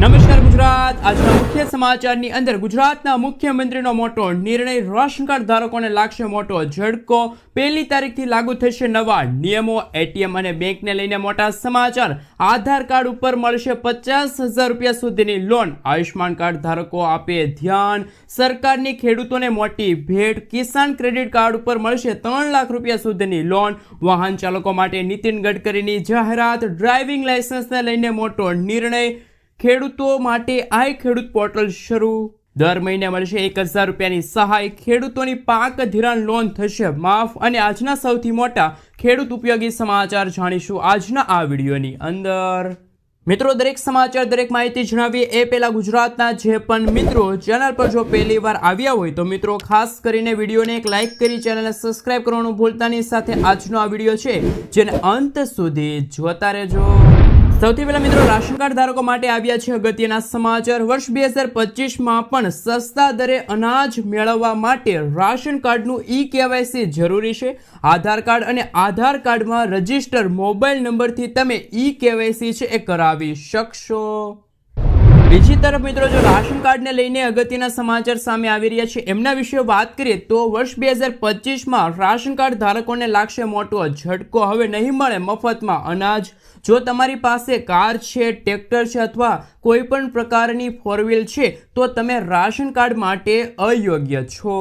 નમસ્કાર ગુજરાત. આજના મુખ્ય સમાચારની અંદર ગુજરાતના મુખ્યમંત્રીનો મોટો નિર્ણય રાશન કાર્ડ ધારકોને લાગશે મોટો ઝડકો. પહેલી તારીખથી લાગુ થશે નવા નિયમો. એટીએમ અને બેંકને લઈને મોટા સમાચાર. આધાર કાર્ડ ઉપર મળશે પચાસ હજાર રૂપિયા સુધીની લોન. આયુષ્માન કાર્ડ ધારકો આપે ધ્યાન. સરકારની ખેડૂતોને મોટી ભેટ. કિસાન ક્રેડિટ કાર્ડ ઉપર મળશે ત્રણ લાખ રૂપિયા સુધીની લોન. વાહન ચાલકો માટે નીતિન ગડકરીની જાહેરાત. ડ્રાઇવિંગ લાયસન્સને લઈને મોટો નિર્ણય. ખેડૂતો માટે આઈ ખેડૂત પોર્ટલ શરૂ. દર મહિને મળશે એક હજાર રૂપિયાની સહાય. ખેડૂતોની પાક ધિરાણ લોન થશે. માફ અને આજના સૌથી મોટા ખેડૂત ઉપયોગી સમાચાર જાણીશું આજના આ વિડીયોની અંદર. મિત્રો, દરેક સમાચાર, દરેક માહિતી જણાવીએ એ પહેલાં ગુજરાતના જે પણ મિત્રો ચેનલ પર જો પહેલી વાર આવ્યા હોય તો મિત્રો, ખાસ કરીને વિડીયોને એક લાઇક કરી ચેનલને સબસ્ક્રાઇબ કરવાનું ભૂલતાની સાથે આજનો આ વીડિયો છે જેને અંત સુધી જોતા રહેજો. સૌથી પહેલા મિત્રો, રાશન કાર્ડ ધારકો માટે આવ્યા છે અગત્યના સમાચાર. વર્ષ બે હજાર પચીસમાં પણ સસ્તા દરે અનાજ મેળવવા માટે રાશન કાર્ડનું ઈ કેવાયસી જરૂરી છે. આધાર કાર્ડ અને આધાર કાર્ડમાં રજિસ્ટર મોબાઈલ નંબરથી તમે ઈ કેવાયસી છે એ કરાવી શકશો. બીજી તરફ મિત્રો જો રાશન કાર્ડને લઈને અગત્યના સમાચાર સામે આવી રહ્યા છે, એમના વિશે વાત કરીએ તો વર્ષ બે હજાર પચીસમાં રાશન કાર્ડ ધારકોને લાગશે મોટો ઝટકો. હવે નહીં મળે મફતમાં અનાજ. જો તમારી પાસે કાર છે, ટ્રેક્ટર છે અથવા કોઈ પણ પ્રકારની ફોર વ્હીલ છે, તો તમે રાશન કાર્ડ માટે અયોગ્ય છો.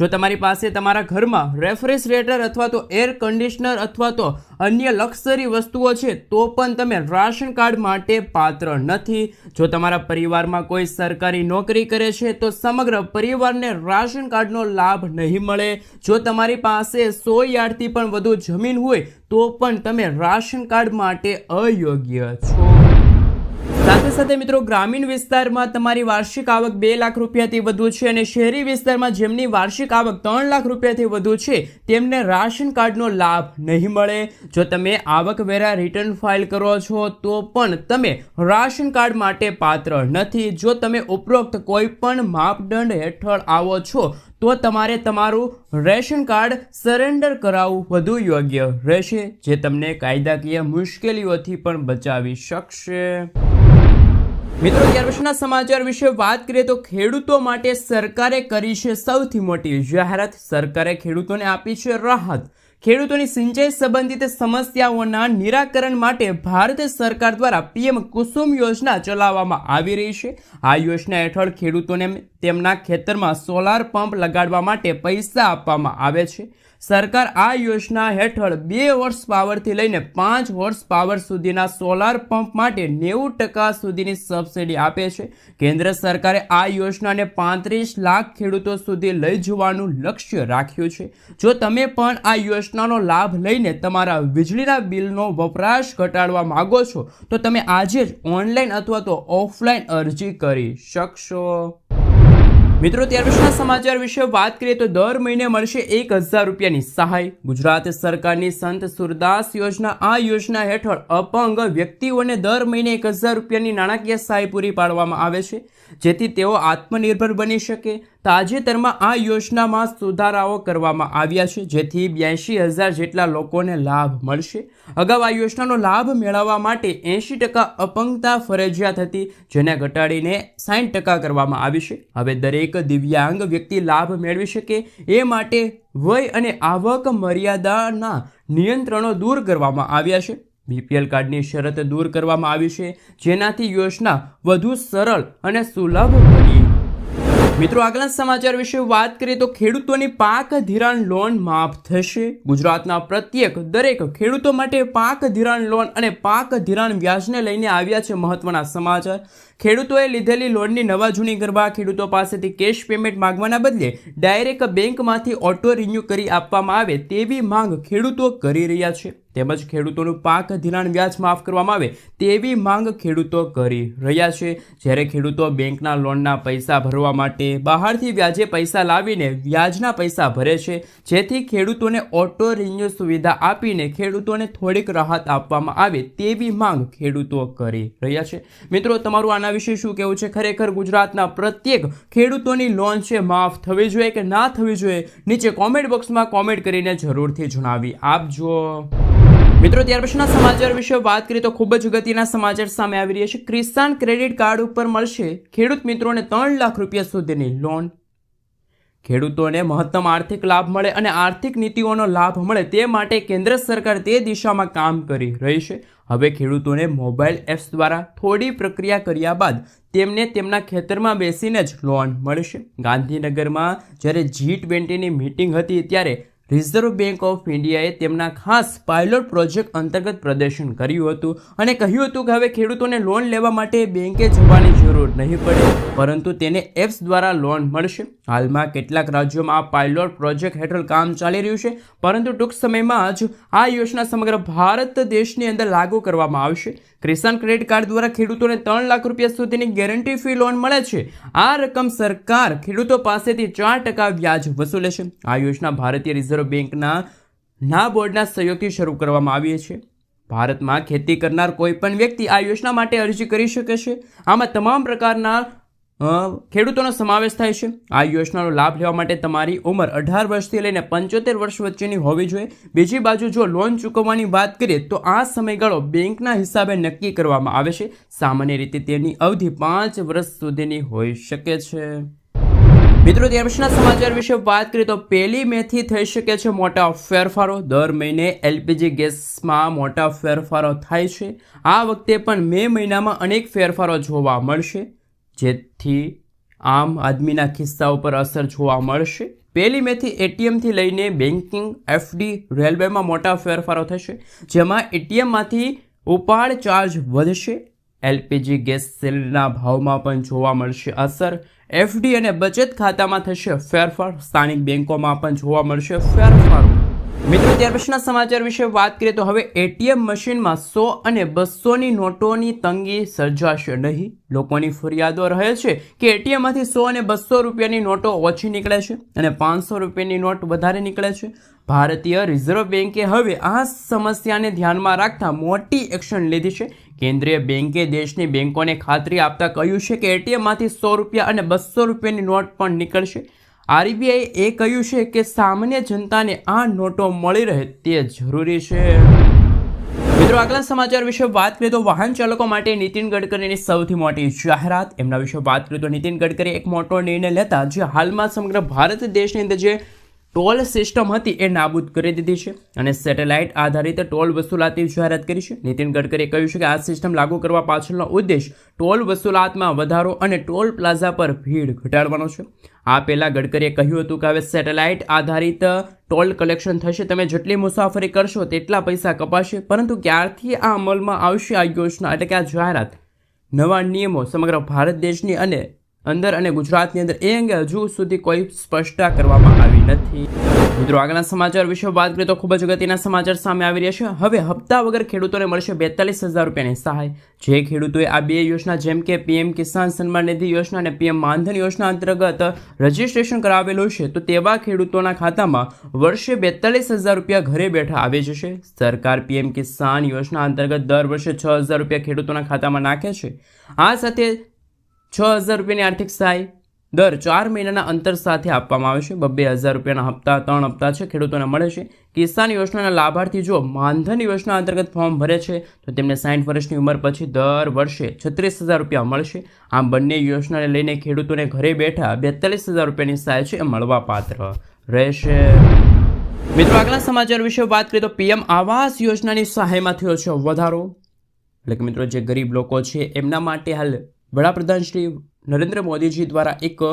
જો તમારી પાસે તમારા ઘરમાં રેફ્રિજરેટર અથવા તો એર કન્ડિશનર અથવા તો અન્ય લક્ઝરી વસ્તુઓ છે, તો પણ તમે રાશન કાર્ડ માટે પાત્ર નથી. જો તમારા પરિવારમાં કોઈ સરકારી નોકરી કરે છે, તો સમગ્ર પરિવારને રાશન કાર્ડનો લાભ નહીં મળે. જો તમારી પાસે સો યાર્ડથી પણ વધુ જમીન હોય, તો પણ તમે રાશન કાર્ડ માટે અયોગ્ય છો. સાથે સાથે મિત્રો, ગ્રામીણ વિસ્તારમાં તમારી વાર્ષિક આવક બે લાખ રૂપિયાથી વધુ છે અને શહેરી વિસ્તારમાં જેમની વાર્ષિક આવક ત્રણ લાખ રૂપિયાથી વધુ છે, તેમને રાશન કાર્ડનો લાભ નહીં મળે. જો તમે આવકવેરા રિટર્ન ફાઇલ કરો છો, તો પણ તમે રાશન કાર્ડ માટે પાત્ર નથી. જો તમે ઉપરોક્ત કોઈ પણ માપદંડ હેઠળ આવો છો, તો તમારે તમારું રેશન કાર્ડ સરેન્ડર કરાવવું વધુ યોગ્ય રહેશે, જે તમને કાયદાકીય મુશ્કેલીઓથી પણ બચાવી શકશે. મિત્રો, ત્યાર પછીના સમાચાર વિશે વાત કરીએ તો ખેડૂતો માટે સરકારે કરી છે સૌથી મોટી જાહેરાત. સરકારે ખેડૂતોને આપી છે રાહત. ખેડૂતોની સિંચાઈ સંબંધિત સમસ્યાઓના નિરાકરણ માટે ભારત સરકાર દ્વારા પીએમ કુસુમ યોજના ચલાવવામાં આવી રહી છે. આ યોજના હેઠળ ખેડૂતોને તેમના ખેતરમાં સોલાર પંપ લગાડવા માટે પૈસા આપવામાં આવે છે. સરકાર આ યોજના હેઠળ બે હોર્સ પાવરથી લઈને પાંચ હોર્સ પાવર સુધીના સોલાર પંપ માટે નેવું ટકા સુધીની સબસિડી આપે છે. કેન્દ્ર સરકારે આ યોજનાને પાંત્રીસ લાખ ખેડૂતો સુધી લઈ જવાનું લક્ષ્ય રાખ્યું છે. જો તમે પણ આ યોજનાનો લાભ લઈને તમારા વીજળીના બિલનો વપરાશ ઘટાડવા માંગો છો, તો તમે આજે જ ઓનલાઈન અથવા તો ઓફલાઈન અરજી કરી શકશો. મિત્રો, ત્યાર પછીના સમાચાર વિશે વાત કરીએ તો દર મહિને મળશે એક હજાર રૂપિયાની સહાય. ગુજરાત સરકારની સંત સુરદાસ યોજના આ યોજના હેઠળ અપંગ વ્યક્તિઓને દર મહિને એક હજાર રૂપિયાની નાણાકીય સહાય પૂરી પાડવામાં આવે છે, જેથી તેઓ આત્મનિર્ભર બની શકે. તાજેતરમાં આ યોજનામાં સુધારાઓ કરવામાં આવ્યા છે, જેથી બ્યાસી હજાર જેટલા લોકોને લાભ મળશે. અગાઉ આ યોજનાનો લાભ મેળવવા માટે એંશી ટકા અપંગતા ફરજિયાત હતી, જેને ઘટાડીને સાઠ ટકા કરવામાં આવી છે. હવે દરેક દિવ્યાંગ વ્યક્તિ લાભ મેળવી શકે એ માટે વય અને આવક મર્યાદાના નિયંત્રણો દૂર કરવામાં આવ્યા છે. બીપીએલ કાર્ડની શરત દૂર કરવામાં આવી છે, જેનાથી યોજના વધુ સરળ અને સુલભ બની મિત્રો આગલા સમાચાર વિશે વાત કરીએ તો ખેડૂતોની પાક ધિરાણ લોન માફ થશે. ગુજરાતના પ્રત્યેક દરેક ખેડૂતો માટે પાક ધિરાણ લોન અને પાક ધિરાણ વ્યાજને લઈને આવ્યા છે મહત્વના સમાચાર. ખેડૂતોએ લીધેલી લોનની નવા જૂની કરવા ખેડૂતો પાસેથી કેશ પેમેન્ટ માંગવાના બદલે ડાયરેક્ટ બેંકમાંથી ઓટો રિન્યૂ કરી આપવામાં આવે તેવી માંગ ખેડૂતો કરી રહ્યા છે. તેમજ ખેડૂતોનું પાક ધિરાણ વ્યાજ માફ કરવામાં આવે તેવી માંગ ખેડૂતો કરી રહ્યા છે. જ્યારે ખેડૂતો બેંકના લોનના પૈસા ભરવા માટે બહારથી વ્યાજે પૈસા લાવીને વ્યાજના પૈસા ભરે છે. જેથી ખેડૂતોને ઓટો રિન્યુ સુવિધા આપીને ખેડૂતોને થોડીક રાહત આપવામાં આવે તેવી માંગ ખેડૂતો કરી રહ્યા છે. મિત્રો, તમારું આના વિશે શું કહેવું છે? ખરેખર ગુજરાતના પ્રત્યેક ખેડૂતોની લોન છે, માફ થવી જોઈએ કે ના થવી જોઈએ, નીચે કોમેન્ટ બોક્સમાં કોમેન્ટ કરીને જરૂરથી જણાવી આપજો. મિત્રો, ત્યાર પછીના સમાચાર વિશે વાત કરીએ તો ખૂબ જ ગતિના સમાચાર સામે આવી રહ્યા છે. કિસાન ક્રેડિટ કાર્ડ ઉપર મળશે ખેડૂત મિત્રોને ત્રણ લાખ રૂપિયા સુધીની લોન ખેડૂતોને મહત્તમ આર્થિક લાભ મળે અને આર્થિક નીતિઓનો લાભ મળે તે માટે કેન્દ્ર સરકાર તે દિશામાં કામ કરી રહી છે. હવે ખેડૂતોને મોબાઈલ એપ્સ દ્વારા થોડી પ્રક્રિયા કર્યા બાદ તેમને તેમના ખેતરમાં બેસીને જ લોન મળશે. ગાંધીનગરમાં જ્યારે જી ટ્વેન્ટીની મિટિંગ હતી ત્યારે રિઝર્વ બેંક ઓફ ઇન્ડિયાએ તેમના ખાસ પાયલોટ પ્રોજેક્ટ અંતર્ગત પ્રદર્શન કર્યું હતું અને કહ્યું હતું કે હવે ખેડૂતોને લોન લેવા માટે બેંકે જવાની જરૂર નહીં પડે, પરંતુ તેને એપ્સ દ્વારા લોન મળશે. હાલમાં કેટલાક રાજ્યોમાં આ પાયલોટ પ્રોજેક્ટ હેઠળ કામ ચાલી રહ્યું છે, પરંતુ ટૂંક સમયમાં જ આ યોજના સમગ્ર ભારત દેશની અંદર લાગુ કરવામાં આવશે. કિસાન ક્રેડિટ કાર્ડ દ્વારા ખેડૂતોને ત્રણ લાખ રૂપિયા સુધીની ગેરંટી ફી લોન મળે છે. આ રકમ સરકાર ખેડૂતો પાસેથી ચાર ટકા વ્યાજ વસૂલે છે. આ યોજના ભારતીય રિઝર્વ બેંકના ના બોર્ડના સહયોગથી શરૂ કરવામાં આવી છે ભારતમાં ખેતી કરનાર કોઈપણ વ્યક્તિ આ યોજના માટે અરજી કરી શકે છે. આમાં તમામ પ્રકારના ખેડૂતોનો સમાવેશ થાય છે. આ યોજનાનો લાભ લેવા માટે તમારી ઉંમર અઢાર વર્ષથી લઈને પંચોતેર વર્ષ વચ્ચેની હોવી જોઈએ. બીજી બાજુ જો લોન ચૂકવવાની વાત કરીએ તો આ સમયગાળો બેંકના હિસાબે નક્કી કરવામાં આવે છે. સામાન્ય રીતે તેની અવધિ પાંચ વર્ષ સુધીની હોઈ શકે છે. મિત્રો દેશના સમાચાર વિશે વાત કરીએ તો પહેલી મેથી થઈ શકે છે મોટા ફેરફારો. દર મહિને એલપીજી ગેસમાં મોટા ફેરફારો થાય છે. આ વખતે પણ મે મહિનામાં અનેક ફેરફારો જોવા મળશે, જેથી આમ આદમીના ખિસ્સા ઉપર અસર જોવા મળશે. પહેલી મેથી એટીએમથી લઈને બેન્કિંગ, એફડી, રેલવેમાં મોટા ફેરફારો થશે, જેમાં એટીએમમાંથી ઉપાડ ચાર્જ વધશે. એલપીજી ગેસ સિલિન્ડરના ભાવમાં પણ જોવા મળશે અસર. એફડી અને બચત ખાતામાં થશે ફેરફાર. સ્થાનિક બેંકોમાં પણ જોવા મળશે ફેરફારો. મિત્રો, ત્યાર પછીના સમાચાર વિશે વાત કરીએ તો હવે એટીએમ મશીનમાં સો અને બસોની નોટોની તંગી સર્જાશે નહીં. લોકોની ફરિયાદો રહે છે કે એટીએમમાંથી સો અને બસો રૂપિયાની નોટો ઓછી નીકળે છે અને પાંચસો રૂપિયાની નોટ વધારે નીકળે છે. ભારતીય રિઝર્વ બેન્કે હવે આ સમસ્યાને ધ્યાનમાં રાખતા મોટી એક્શન લીધી છે. કેન્દ્રીય બેન્કે દેશની બેન્કોને ખાતરી આપતા કહ્યું છે કે એટીએમમાંથી સો રૂપિયા અને બસો રૂપિયાની નોટ પણ નીકળશે. આરબીઆઈએ એ કહ્યું છે કે સામાન્ય જનતાને આ નોટો મળી રહે તે જરૂરી છે. મિત્રો, આગલા સમાચાર વિશે વાત કરીએ તો વાહન ચાલકો માટે નીતિન ગડકરીની સૌથી મોટી જાહેરાત. એમના વિશે વાત કરીએ તો નીતિન ગડકરી એક મોટો નિર્ણય લેતા જે હાલમાં સમગ્ર ભારત દેશની અંદર જે ટોલ સિસ્ટમ હતી એ નાબૂદ કરી દીધી છે અને સેટેલાઇટ આધારિત ટોલ વસૂલાતની જાહેરાત કરી છે. નીતિન ગડકરીએ કહ્યું છે કે આ સિસ્ટમ લાગુ કરવા પાછળનો ઉદ્દેશ ટોલ વસૂલાતમાં વધારો અને ટોલ પ્લાઝા પર ભીડ ઘટાડવાનો છે. આ પહેલાં ગડકરીએ કહ્યું હતું કે હવે સેટેલાઇટ આધારિત ટોલ કલેક્શન થશે. તમે જેટલી મુસાફરી કરશો તેટલા પૈસા કપાશે. પરંતુ ક્યારથી આ અમલમાં આવશે આ યોજના? એટલે કે આ જાહેરાત? નવા નિયમો સમગ્ર ભારત દેશની અને અંદર અને ગુજરાતની અંદર એ અંગે હજુ સુધી કોઈ સ્પષ્ટતા કરવામાં આવી નથી. મિત્રો, આગળના સમાચાર વિશે વાત કરીએ તો ખૂબ જ અગત્યના સમાચાર સામે આવી રહ્યા છે. હવે હપ્તા વગર ખેડૂતોને મળશે બેતાલીસ હજાર રૂપિયાની સહાય. જે ખેડૂતોએ આ બે યોજના, જેમ કે પીએમ કિસાન સન્માન નિધિ યોજના અને પીએમ માનધન યોજના અંતર્ગત રજીસ્ટ્રેશન કરાવેલું છે, તો તેવા ખેડૂતોના ખાતામાં વર્ષે બેતાલીસ હજાર રૂપિયા ઘરે બેઠા આવી જશે. સરકાર પીએમ કિસાન યોજના અંતર્ગત દર વર્ષે છ હજાર રૂપિયા ખેડૂતોના ખાતામાં નાખે છે. આ સાથે છ હજાર રૂપિયાની આર્થિક સહાય દર ચાર મહિનાના અંતર સાથે આપવામાં આવે છે. બબ્બે હજાર રૂપિયાના હપ્તા ત્રણ હપ્તા છે. ખેડૂતોને મળે છે. કિસાન યોજનાના લાભાર્થી જો માનધન યોજના અંતર્ગત ફોર્મ ભરે છે. તો તેમને સાઠ વર્ષની ઉંમર પછી દર વર્ષે છત્રીસ હજાર રૂપિયા મળશે. આમ બંને યોજનાને લઈને ખેડૂતોને ઘરે બેઠા બેતાલીસ હજાર રૂપિયાની સહાય છે. એ મળવાપાત્ર રહેશે. મિત્રો, આગલા સમાચાર વિશે વાત કરીએ તો પીએમ આવાસ યોજનાની સહાયમાં થયો છે વધારો. એટલે કે મિત્રો, જે ગરીબ લોકો છે, એમના માટે હાલ વડાપ્રધાન શ્રી નરેન્દ્ર મોદીજી દ્વારા એક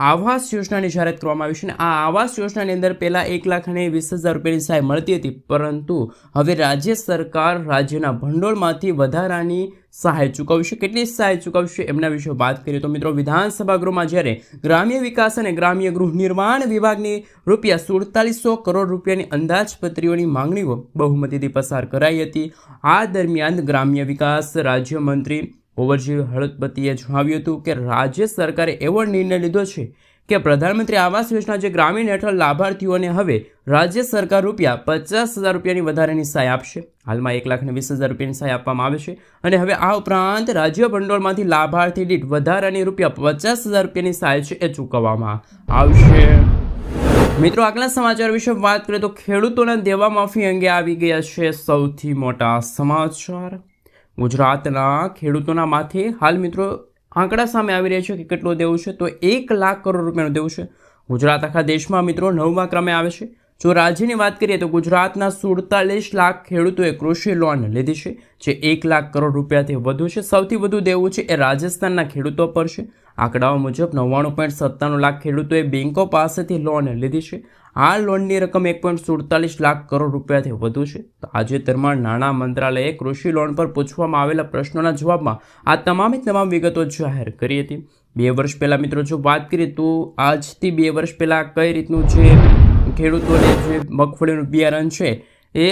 આવાસ યોજનાની જાહેરાત કરવામાં આવી છે અને આ આવાસ યોજનાની અંદર પહેલાં એક લાખ અને વીસ હજાર રૂપિયાની સહાય મળતી હતી. પરંતુ હવે રાજ્ય સરકાર રાજ્યના ભંડોળમાંથી વધારાની સહાય ચૂકવશે કેટલી સહાય ચૂકવશે એમના વિશે વાત કરીએ તો મિત્રો, વિધાનસભા ગૃહમાં જ્યારે ગ્રામ્ય વિકાસ અને ગ્રામ્ય ગૃહ નિર્માણ વિભાગની રૂપિયા સુડતાલીસો કરોડ રૂપિયાની અંદાજપત્રીઓની માંગણીઓ બહુમતીથી પસાર કરાઈ હતી. આ દરમિયાન ગ્રામ્ય વિકાસ રાજ્યમંત્રી કુંવરજી હળપતિએ જણાવ્યું હતું કે રાજ્ય સરકારે એવો નિર્ણય લીધો છે કે પ્રધાનમંત્રી આવાસ યોજના જે ગ્રામીણ હેઠળ લાભાર્થીઓને હવે રાજ્ય સરકાર રૂપિયા પચાસ હજાર રૂપિયાની વધારાની સહાય આપશે. હાલમાં એક લાખને વીસ હજાર રૂપિયાની સહાય આપવામાં આવે છે અને હવે આ ઉપરાંત રાજ્ય ભંડોળમાંથી લાભાર્થી દીઠ વધારાની રૂપિયા પચાસ હજાર રૂપિયાની સહાય છે એ ચૂકવવામાં આવશે. મિત્રો, આગલા સમાચાર વિશે વાત કરીએ તો ખેડૂતોના દેવા માફી અંગે આવી ગયા છે સૌથી મોટા સમાચાર. ગુજરાતના ખેડૂતોના માથે હાલ મિત્રો આંકડા સામે આવી રહ્યા છે કે કેટલું દેવું છે? તો એક લાખ કરોડ રૂપિયાનું દેવું છે. ગુજરાત આખા દેશમાં મિત્રો નવમા ક્રમે આવે છે. જો રાજ્યની વાત કરીએ તો ગુજરાતના સુડતાલીસ લાખ ખેડૂતોએ કૃષિ લોન લીધી છે, જે એક લાખ કરોડ રૂપિયાથી વધુ છે. સૌથી વધુ દેવું છે એ રાજસ્થાનના ખેડૂતો પર છે. આંકડાઓ મુજબ નવ્વાણું પોઈન્ટ સત્તાણું લાખ ખેડૂતોએ બેન્કો પાસેથી લોન લીધી છે. આ લોનની રકમ એક પોઈન્ટ સુડતાલીસ લાખ કરોડ રૂપિયાથી વધુ છે. તો તાજેતરમાં નાણાં મંત્રાલયે કૃષિ લોન પર પૂછવામાં આવેલા પ્રશ્નોના જવાબમાં આ તમામે તમામ વિગતો જાહેર કરી હતી. બે વર્ષ પહેલાં મિત્રો, જો વાત કરીએ તો આજથી બે વર્ષ પહેલાં કઈ રીતનું જે ખેડૂતોને જે મગફળીનું બિયારણ છે, એ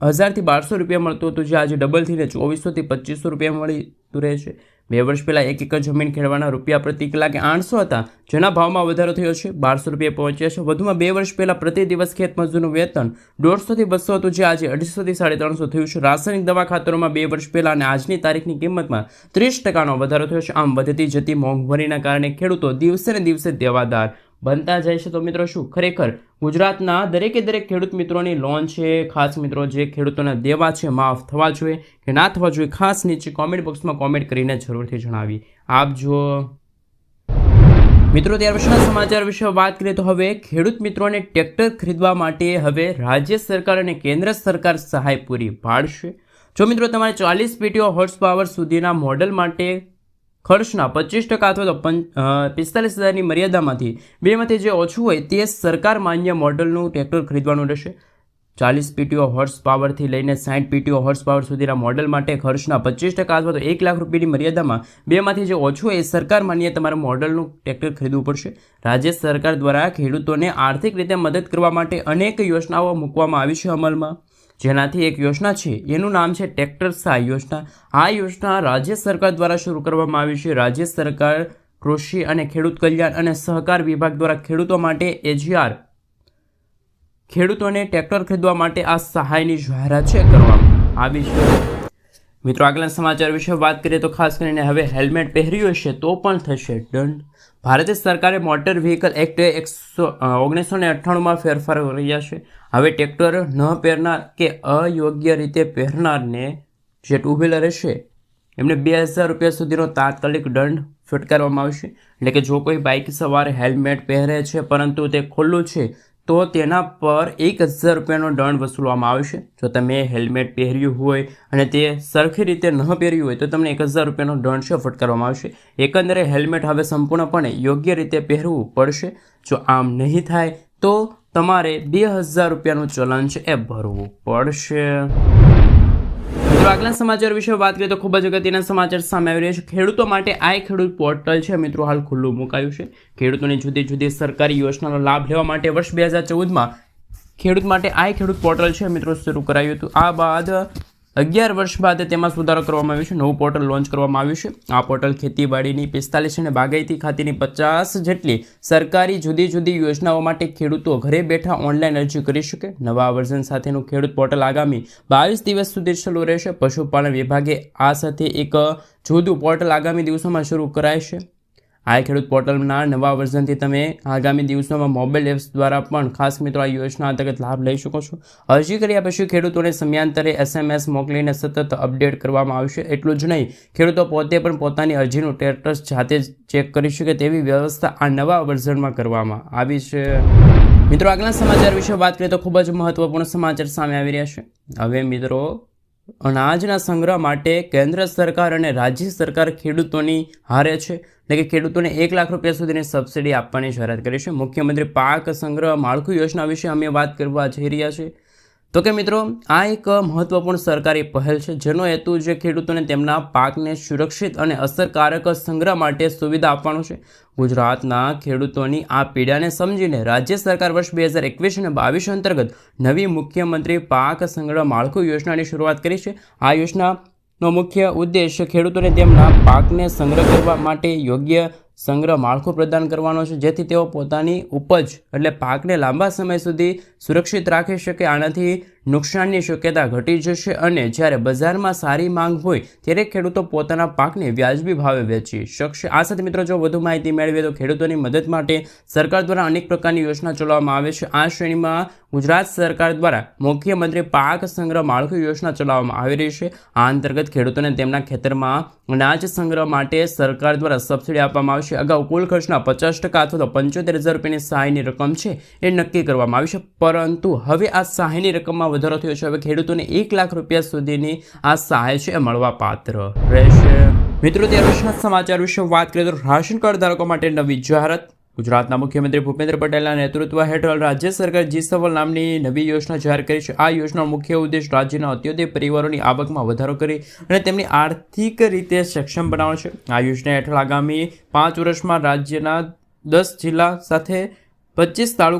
હજારથી બારસો રૂપિયા મળતું હતું, જે આજે ડબલ થઈને ચોવીસોથી પચીસો રૂપિયા મળતું રહે છે. બે વર્ષ પહેલાં એક એકર જમીન ખેડવાના રૂપિયા પ્રતિ કલાકે આઠસો હતા, જેના ભાવમાં વધારો થયો છે. બારસો રૂપિયા પહોંચ્યા છે. વધુમાં બે વર્ષ પહેલાં પ્રતિ દિવસ ખેતમજૂરનું વેતન દોઢસોથી બસો હતું, જે આજે અઢીસોથી સાડી ત્રણસો થયું છે. રાસાયણિક દવા ખાતરોમાં બે વર્ષ પહેલાં અને આજની તારીખની કિંમતમાં ત્રીસ ટકાનો વધારો થયો છે. આમ વધતી જતી મોંઘવારીના કારણે ખેડૂતો દિવસે ને દિવસે દેવાદાર બનતા જાય છે. તો મિત્રો શું? ખરેખર ગુજરાતના દરેકે દરેક ખેડૂત મિત્રોની લોન છે. ખાસ મિત્રો જે ખેડૂતોના દેવા છે, માફ થવા જોઈએ કે ના થવા જોઈએ, ખાસ નીચે કોમેન્ટ બોક્સમાં કોમેન્ટ કરીને જરૂરથી જણાવી આપ જો મિત્રો, ત્યાર પછીના સમાચાર વિશે વાત કરીએ તો હવે ખેડૂત મિત્રોને ટ્રેક્ટર ખરીદવા માટે હવે રાજ્ય સરકાર અને કેન્દ્ર સરકાર સહાય પૂરી પાડશે. જો મિત્રો, તમારે ચાલીસ પીટીઓ હોર્સ પાવર સુધીના મોડલ માટે ખર્ચના પચીસ ટકા અથવા તો પિસ્તાલીસ હજારની મર્યાદામાંથી બેમાંથી જે ઓછું હોય તે સરકાર માન્ય મોડલનું ટ્રેક્ટર ખરીદવાનું રહેશે. ચાલીસ પીટીઓ હોર્સ પાવરથી લઈને સાઠ પીટીઓ હોર્સ પાવર સુધીના મોડલ માટે ખર્ચના પચીસ ટકા અથવા તો એક લાખ રૂપિયાની મર્યાદામાં બેમાંથી જે ઓછું હોય એ સરકાર માન્ય તમારે મોડલનું ટ્રેક્ટર ખરીદવું પડશે. રાજ્ય સરકાર દ્વારા ખેડૂતોને આર્થિક રીતે મદદ કરવા માટે અનેક યોજનાઓ મૂકવામાં આવી છે અમલમાં. જેનાથી એક યોજના છે, એનું નામ છે ટ્રેક્ટર સહાય યોજના. આ યોજના રાજ્ય સરકાર દ્વારા શરૂ કરવામાં આવી છે. રાજ્ય સરકાર કૃષિ અને ખેડૂત કલ્યાણ અને સહકાર વિભાગ દ્વારા ખેડૂતો માટે એજીઆર ખેડૂતોને ટ્રેક્ટર ખરીદવા માટે આ સહાયની જાહેરાત છે કરવામાં આવી છે. મિત્રો આગલા સમાચાર વિશે વાત કરીએ તો ખાસ કરીને હવે હેલ્મેટ પહેર્યું હશે તો પણ થશે દંડ. ભારત સરકારે મોટર વ્હીકલ એક્ટ એકસો ઓગણીસો ને અઠ્ઠાણુંમાં ફેરફાર કર્યા છે. હવે ટ્રેક્ટર ન પહેરનાર કે અયોગ્ય રીતે પહેરનારને જે ટુ વ્હીલર હશે. એમને બે હજાર રૂપિયા સુધીનો તાત્કાલિક દંડ ફટકારવામાં આવશે. એટલે કે જો કોઈ બાઇક સવાર હેલ્મેટ પહેરે છે, પરંતુ તે ખુલ્લું છે તો તેના પર એક હજાર રૂપિયાનો દંડ વસૂલવામાં આવશે જો તમે હેલ્મેટ પહેર્યું હોય અને તે સરખી રીતે ન પહેર્યું હોય તો તમને એક હજાર રૂપિયાનો દંડ છે ફટકારવામાં આવશે. એકંદરે હેલ્મેટ હવે સંપૂર્ણપણે યોગ્ય રીતે પહેરવું પડશે. જો આમ નહીં થાય તો તમારે બે હજાર રૂપિયાનું ચલન છે એ ભરવું પડશે. મિત્રો આગલા સમાચાર વિશે વાત કરીએ તો ખૂબ જ અગત્યના સમાચાર સામે આવી રહ્યા છે. ખેડૂતો માટે આ ખેડૂત પોર્ટલ છે. મિત્રો, હાલ ખુલ્લું મુકાયું છે. ખેડૂતોની જુદી જુદી સરકારી યોજનાનો લાભ લેવા માટે વર્ષ બે હજાર ચૌદમાં ખેડૂત માટે આ ખેડૂત પોર્ટલ છે. મિત્રો, શરૂ કરાયું હતું. આ બાદ અગિયાર વર્ષ બાદ તેમાં સુધારો કરવામાં આવ્યો છે. નવું પોર્ટલ લોન્ચ કરવામાં આવ્યું છે. આ પોર્ટલ ખેતીવાડીની પિસ્તાલીસ અને બાગાયતી ખાતીની પચાસ જેટલી સરકારી જુદી જુદી યોજનાઓ માટે ખેડૂતો ઘરે બેઠા ઓનલાઈન અરજી કરી શકે. નવા વર્ઝન સાથેનું ખેડૂત પોર્ટલ આગામી બાવીસ દિવસ સુધી ચાલુ રહેશે. પશુપાલન વિભાગે આ સાથે એક જુદું પોર્ટલ આગામી દિવસોમાં શરૂ કરાય છે. આ ખેડૂત પોર્ટલના નવા વર્ઝનથી તમે આગામી દિવસોમાં મોબાઈલ એપ્સ દ્વારા પણ ખાસ મિત્રો આ યોજના અંતર્ગત લાભ લઈ શકો છો. અરજી કર્યા પછી ખેડૂતોને સમયાંતરે એસએમએસ મોકલીને સતત અપડેટ કરવામાં આવશે. એટલું જ નહીં, ખેડૂતો પોતે પણ પોતાની અરજીનું સ્ટેટસ જાતે જ ચેક કરી શકે તેવી વ્યવસ્થા આ નવા વર્ઝનમાં કરવામાં આવી છે. મિત્રો, આગલા સમાચાર વિશે વાત કરીએ તો ખૂબ જ મહત્વપૂર્ણ સમાચાર સામે આવી રહ્યા છે. હવે મિત્રો અનાજના સંગ્રહ માટે કેન્દ્ર સરકાર અને રાજ્ય સરકાર ખેડૂતોની હારે છે. એટલે કે ખેડૂતોને એક લાખ રૂપિયા સુધીની સબસિડી આપવાની જાહેરાત કરી છે. મુખ્યમંત્રી પાક સંગ્રહ માળખું યોજના વિશે અમે વાત કરવા જઈ રહ્યા છીએ. તો કે મિત્રો, આ એક મહત્વપૂર્ણ સરકારી પહેલ છે, જેનો હેતુ જે ખેડૂતોને તેમના પાકને સુરક્ષિત અને અસરકારક સંગ્રહ માટે સુવિધા આપવાનો છે. ગુજરાતના ખેડૂતોની આ પીડાને સમજીને રાજ્ય સરકાર વર્ષ બે હજાર એકવીસ અને બાવીસ અંતર્ગત નવી મુખ્યમંત્રી પાક સંગ્રહ માળખું યોજનાની શરૂઆત કરી છે. આ યોજનાનો મુખ્ય ઉદ્દેશ ખેડૂતોને તેમના પાકને સંગ્રહ કરવા માટે યોગ્ય સંગ્રહ માળખું પ્રદાન કરવાનો છે, જેથી તેઓ પોતાની ઉપજ, એટલે પાકને લાંબા સમય સુધી સુરક્ષિત રાખી શકે. આનાથી નુકસાનની શક્યતા ઘટી જશે અને જ્યારે બજારમાં સારી માંગ હોય ત્યારે ખેડૂતો પોતાના પાકને વ્યાજબી ભાવે વેચી શકશે. આ સાથે મિત્રો, જો વધુ માહિતી મેળવીએ તો ખેડૂતોની મદદ માટે સરકાર દ્વારા અનેક પ્રકારની યોજના ચલાવવામાં આવે છે. આ શ્રેણીમાં ગુજરાત સરકાર દ્વારા મુખ્યમંત્રી પાક સંગ્રહ માળખું યોજના ચલાવવામાં આવી રહી છે. આ અંતર્ગત ખેડૂતોને તેમના ખેતરમાં અનાજ સંગ્રહ માટે સરકાર દ્વારા સબસિડી આપવામાં આવશે. અગાઉ કુલ ખર્ચના પચાસ ટકા અથવા તો પંચોતેર હજાર રૂપિયાની સહાયની રકમ છે એ નક્કી કરવામાં આવી છે. પરંતુ હવે આ સહાયની રકમમાં વધારો થયો છે. હવે ખેડૂતોને એક લાખ રૂપિયા સુધીની આ સહાય છે એ મળવા પાત્ર રહેશે. મિત્રો ત્યાર પછીના સમાચાર વિશે વાત કરીએ તો રાશન કાર્ડ ધારકો માટે નવી જાહેરાત. ગુજરાતના મુખ્યમંત્રી ભૂપેન્દ્ર પટેલના નેતૃત્વ હેઠળ રાજ્ય સરકાર જી સવલ નામની નવી યોજના જાહેર કરી છે. આ યોજનાનો મુખ્ય ઉદ્દેશ રાજ્યના અત્યોદય પરિવારોની આવકમાં વધારો કરી અને તેમની આર્થિક રીતે સક્ષમ બનાવવાનો છે. આ યોજના હેઠળ આગામી પાંચ વર્ષમાં રાજ્યના દસ જિલ્લા સાથે પચીસ તાલુકા